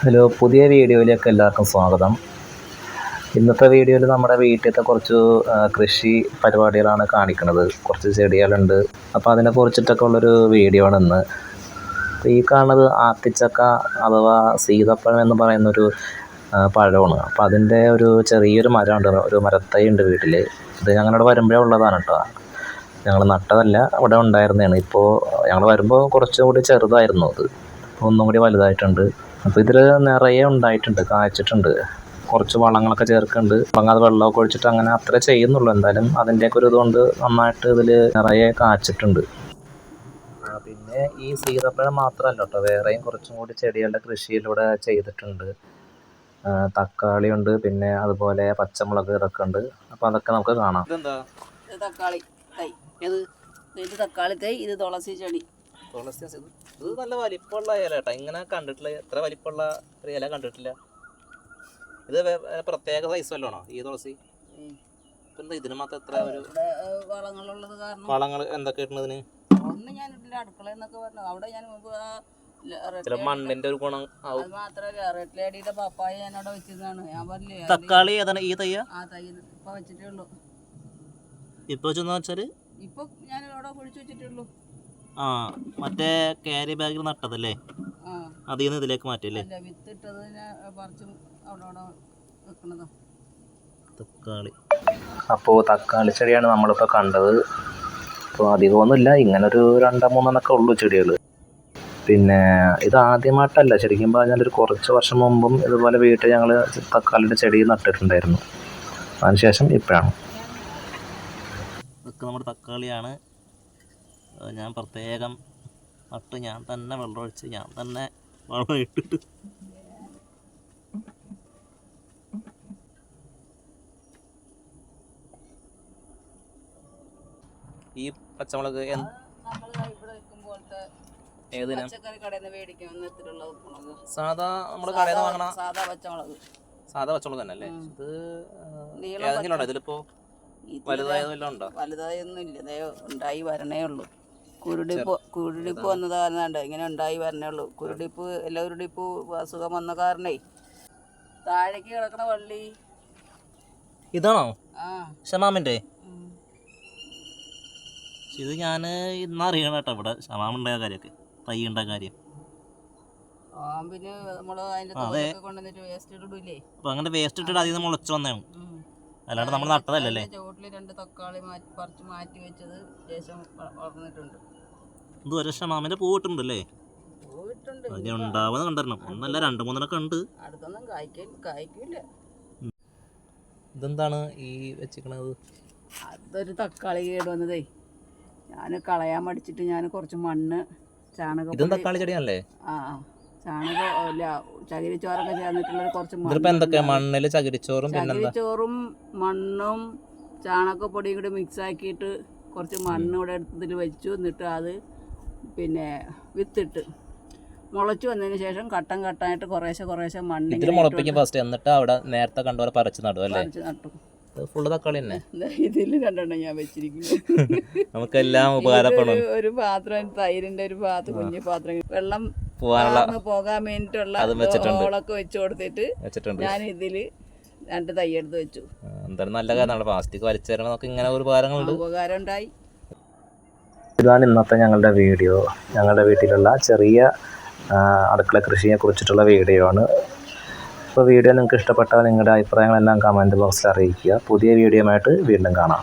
Hello പുതിയ വീഡിയോയിലേക്ക് എല്ലാവർക്കും സ്വാഗതം. ഇന്നത്തെ വീഡിയോയിൽ നമ്മുടെ വീട്ടിലത്തെ കുറച്ച് കൃഷി പരിപാടികളാണ് കാണിക്കുന്നത്. കുറച്ച് ചെടികളുണ്ട്. അപ്പോൾ അതിനെ കുറിച്ചിട്ടൊക്കെ ഉള്ളൊരു വീഡിയോ ആണ് ഇന്ന്. അപ്പോൾ ഈ കാണുന്നത് ആത്തിച്ചക്ക അഥവാ സീതപ്പഴം എന്ന് പറയുന്നൊരു പഴമാണ്. അപ്പോൾ അതിന്റെ ഒരു ചെറിയൊരു മരമുണ്ട്. ഒരു മരത്തൈ ഉണ്ട് വീട്ടിൽ ഇത് ഞങ്ങളുടെ വരുമ്പോഴേ ഉള്ളതാണ് കേട്ടോ. ഞങ്ങൾ നട്ടതല്ല അവിടെ ഉണ്ടായിരുന്നതാണ്. ഇപ്പോൾ ഞങ്ങൾ വരുമ്പോൾ കുറച്ചും കൂടി ചെറുതായിരുന്നു അത്. ഒന്നും കൂടി വലുതായിട്ടുണ്ട്. അപ്പോൾ ഇതിൽ നിറയെ ഉണ്ടായിട്ടുണ്ട് കായ്ച്ചിട്ടുണ്ട്. കുറച്ച് വളങ്ങളൊക്കെ ചേർക്കുന്നുണ്ട്. അപ്പം അത് വെള്ളമൊക്കെ ഒഴിച്ചിട്ട് അങ്ങനെ അത്ര ചെയ്യുന്നുള്ളൂ. എന്തായാലും അതിന്റെയൊക്കെ ഒരു ഇതുകൊണ്ട് നന്നായിട്ട് ഇതിൽ നിറയെ കാച്ചിട്ടുണ്ട് പിന്നെ ഈ സീതപ്പഴം മാത്രമല്ല കേട്ടോ. വേറെയും കുറച്ചും കൂടി ചെടികളുടെ കൃഷിയിലൂടെ ചെയ്തിട്ടുണ്ട്. തക്കാളി ഉണ്ട് പിന്നെ അതുപോലെ പച്ചമുളക് ഇതൊക്കെ ഉണ്ട്. അപ്പോൾ അതൊക്കെ നമുക്ക് കാണാം. ഇതെന്താ? ഇത് തക്കാളി തൈ. ഇത് തക്കാളി തൈ ഇത് തുളസി ചെടി. തുളസി ഇത് ഇത് നല്ല വലിപ്പമുള്ള ഇല കേട്ടോ ഇങ്ങനെ കണ്ടിട്ടില്ല. എത്ര വലിപ്പമുള്ള ഒരു ഇല കണ്ടിട്ടില്ല. ഇത് പ്രത്യേക സൈസ് വല്ലതാണോ ഈ തുളസി. എന്താ ഇതിന് മാത്രം എത്ര ഒരു വളങ്ങളുള്ളത് കാരണം വളങ്ങൾ എന്തൊക്കെ ഇടുന്നതിന് ഒന്ന് ഞാൻ ഇട്ടില്ല. അടുക്കള എന്നൊക്കെ പറഞ്ഞു അവിടെ ഞാൻ മുമ്പ് ചില മണ്ണിന്റെ ഒരു ഗുണം ആവും. മാത്രല്ല. റെഡ് ലേഡിയുടെ പപ്പായ ഞാൻ പറഞ്ഞില്ലേ തക്കാളി ഏതാണ് ഈ തയ്യ? ആ തൈ ഇപ്പൊ വെച്ചിട്ടേ ഉള്ളൂ. ഇപ്പൊ വെച്ചെന്ന് വെച്ചാൽ? ഇപ്പൊ ഞാൻ അവിടെ കുഴിച്ചു വെച്ചിട്ടേ ഉള്ളൂ. ആ മറ്റേ ക്യാരി ബാഗിൽ നട്ടതല്ലേ? ആ. അതിൽ നിന്ന് ഇതിലേക്ക് മാറ്റില്ലേ തക്കാളി. അപ്പോൾ തക്കാളി ചെടിയാണ് നമ്മളിപ്പോൾ കണ്ടത്. അപ്പോൾ അധികമൊന്നുമില്ല ഇങ്ങനൊരു രണ്ടോ മൂന്നെണ്ണൊക്കെ ഉള്ളൂ ചെടികൾ പിന്നെ ഇത് ആദ്യമായിട്ടല്ല ശരിക്കും പറഞ്ഞാൽ ഒരു കുറച്ച് വർഷം മുമ്പും ഇതുപോലെ വീട്ടിൽ ഞങ്ങൾ തക്കാളിയുടെ ചെടി നട്ടിട്ടുണ്ടായിരുന്നു. അതിനുശേഷം ഇപ്പോഴാണ്. നമ്മുടെ തക്കാളിയാണ്. ഞാൻ പ്രത്യേകം നട്ട് ഞാൻ തന്നെ വെള്ളമൊഴിച്ച് ഞാൻ തന്നെ വളം ഇട്ടിട്ട് ഈ പച്ചമുളക് ഏതിനാ? സാധാ നമ്മുടെ കടയിൽ നിന്ന് വാങ്ങണ സാധാ പച്ചമുളക്. സാധാ പച്ചമുളക് തന്നെ അല്ലേ ഇത് ഏതെങ്കിലും ഉണ്ടോ? ഇതിലിപ്പോ വലുതായതെല്ലാം വലുതായത് ഉണ്ടോ? വലുതായൊന്നും ഇല്ല. ഉണ്ടായി വരണേ ഉള്ളൂ. കുരുടിപ്പ് കുരുടിപ്പ് വന്നത് കാരണമുണ്ട് ഇങ്ങനെ ഉണ്ടായി വരണേ ഉള്ളൂ. കുരുടിപ്പ് എല്ലാ കുരുടിപ്പ് അസുഖം വന്ന കാരണേ. താഴേക്ക് കിടക്കണ വള്ളി. ഇതാണോ? ഉം. ഇത് ഞാൻ ഇന്നറിയണം കേട്ടോ ഇവിടെ ഷമാം ഉണ്ടായ കാര്യമൊക്കെ തൈ ഉണ്ടായ കാര്യം. പാമ്പിന് നമ്മൾ അതിന്റെ കൊണ്ടുവന്നിട്ട് വേസ്റ്റ് ഇടൂലേ അപ്പൊ അങ്ങനെ വേസ്റ്റ് ഇട്ടിട്ട് അതിൽ നിന്ന് മുളച്ചു വന്നതാണ്. അല്ലാണ്ട് നമ്മൾ നട്ടതല്ലേ ചോട്ടിൽ രണ്ട് തക്കാളി മാറ്റി പറിച്ച് മാറ്റി വെച്ചത് ശേഷം വളർന്നിട്ടുണ്ട്. ഇത് ഒരു ഷമാമിന്റെ പൂ ഇട്ടുണ്ടല്ലേ അതിന് ഉണ്ടാവുന്ന കണ്ടിരണം. ഒന്നല്ല രണ്ട് മൂന്നെണ്ണൊക്കെ ഉണ്ട്. അടുത്തൊന്നും കായ്ക്കില്ല. ഇതെന്താണ് ഈ വെച്ചിക്കണത് അതൊരു തക്കാളി കേട് വന്നതേ. ഞാൻ കളയാൻ മടിച്ചിട്ട് ഞാൻ കുറച്ച് മണ്ണ് ചാണകം തക്കാളി ചെടിയാണല്ലേ? ആ. ചാണകം അല്ല ചകിരിച്ചോറൊക്കെ ചേർന്നിട്ടുള്ള കുറച്ച് ഇതിലിപ്പോ എന്തൊക്കെയാ? മണ്ണിൽ ചകിരിച്ചോറും പിന്നെന്താ ചകിരിച്ചോറും മണ്ണും ചാണകപ്പൊടിയും കൂടി മിക്സ് ആക്കിയിട്ട് കുറച്ച് മണ്ണ് ഇവിടെ എടുത്തതിൽ വെച്ചു. എന്നിട്ട് അത് പിന്നെ വിത്തിട്ട് മുളച്ചു വന്നതിന് ശേഷം കട്ടം കട്ടായിട്ട് കുറേശ്ശെ കുറേശ്ശെ മണ്ണ് ഇതിൽ മുളപ്പിക്കും ഫസ്റ്റ് എന്നിട്ട് അവിടെ നേരത്തെ കണ്ടുപോലെ പറിച്ച് നടും അല്ലേ? പറിച്ച് നട്ടു. ഫുള്ള് തക്കാളി തന്നെ. ഇതിൽ രണ്ടെണ്ണം ഞാൻ വെച്ചിരിക്കുന്നു. നമുക്കെല്ലാം ഉപകാരപ്പെടും. ഒരു പാത്രം തൈരിന്റെ ഒരു പാത്രം കുഞ്ഞു പാത്രം. വെള്ളം പോകാനുള്ള പോകാൻ വേണ്ടിട്ടുള്ള അതും വെച്ചിട്ടുണ്ട്. ഹോളൊക്കെ വെച്ച് കൊടുത്തിട്ട് വെച്ചിട്ടുണ്ട്. ഞാൻ ഇതിൽ രണ്ട് തൈ എടുത്ത് വെച്ചു. എന്തായാലും നല്ല കാര്യമാണ് പ്ലാസ്റ്റിക് വലിച്ചു തരണം നമുക്ക് ഇങ്ങനെ ഒരു ഉപകാരങ്ങളുണ്ട്. ഉപകാരം ഉണ്ടായി ഇതാണ് ഇന്നത്തെ ഞങ്ങളുടെ വീഡിയോ. ഞങ്ങളുടെ വീട്ടിലുള്ള ചെറിയ ആ, അടുക്കള കൃഷിയെ കുറിച്ചിട്ടുള്ള വീഡിയോ ആണ്. അപ്പോൾ വീഡിയോ നിങ്ങൾക്ക് ഇഷ്ടപ്പെട്ടാൽ നിങ്ങളുടെ അഭിപ്രായങ്ങളെല്ലാം കമന്റ് ബോക്സിൽ അറിയിക്കുക. പുതിയ വീഡിയോയുമായിട്ട് വീണ്ടും കാണാം.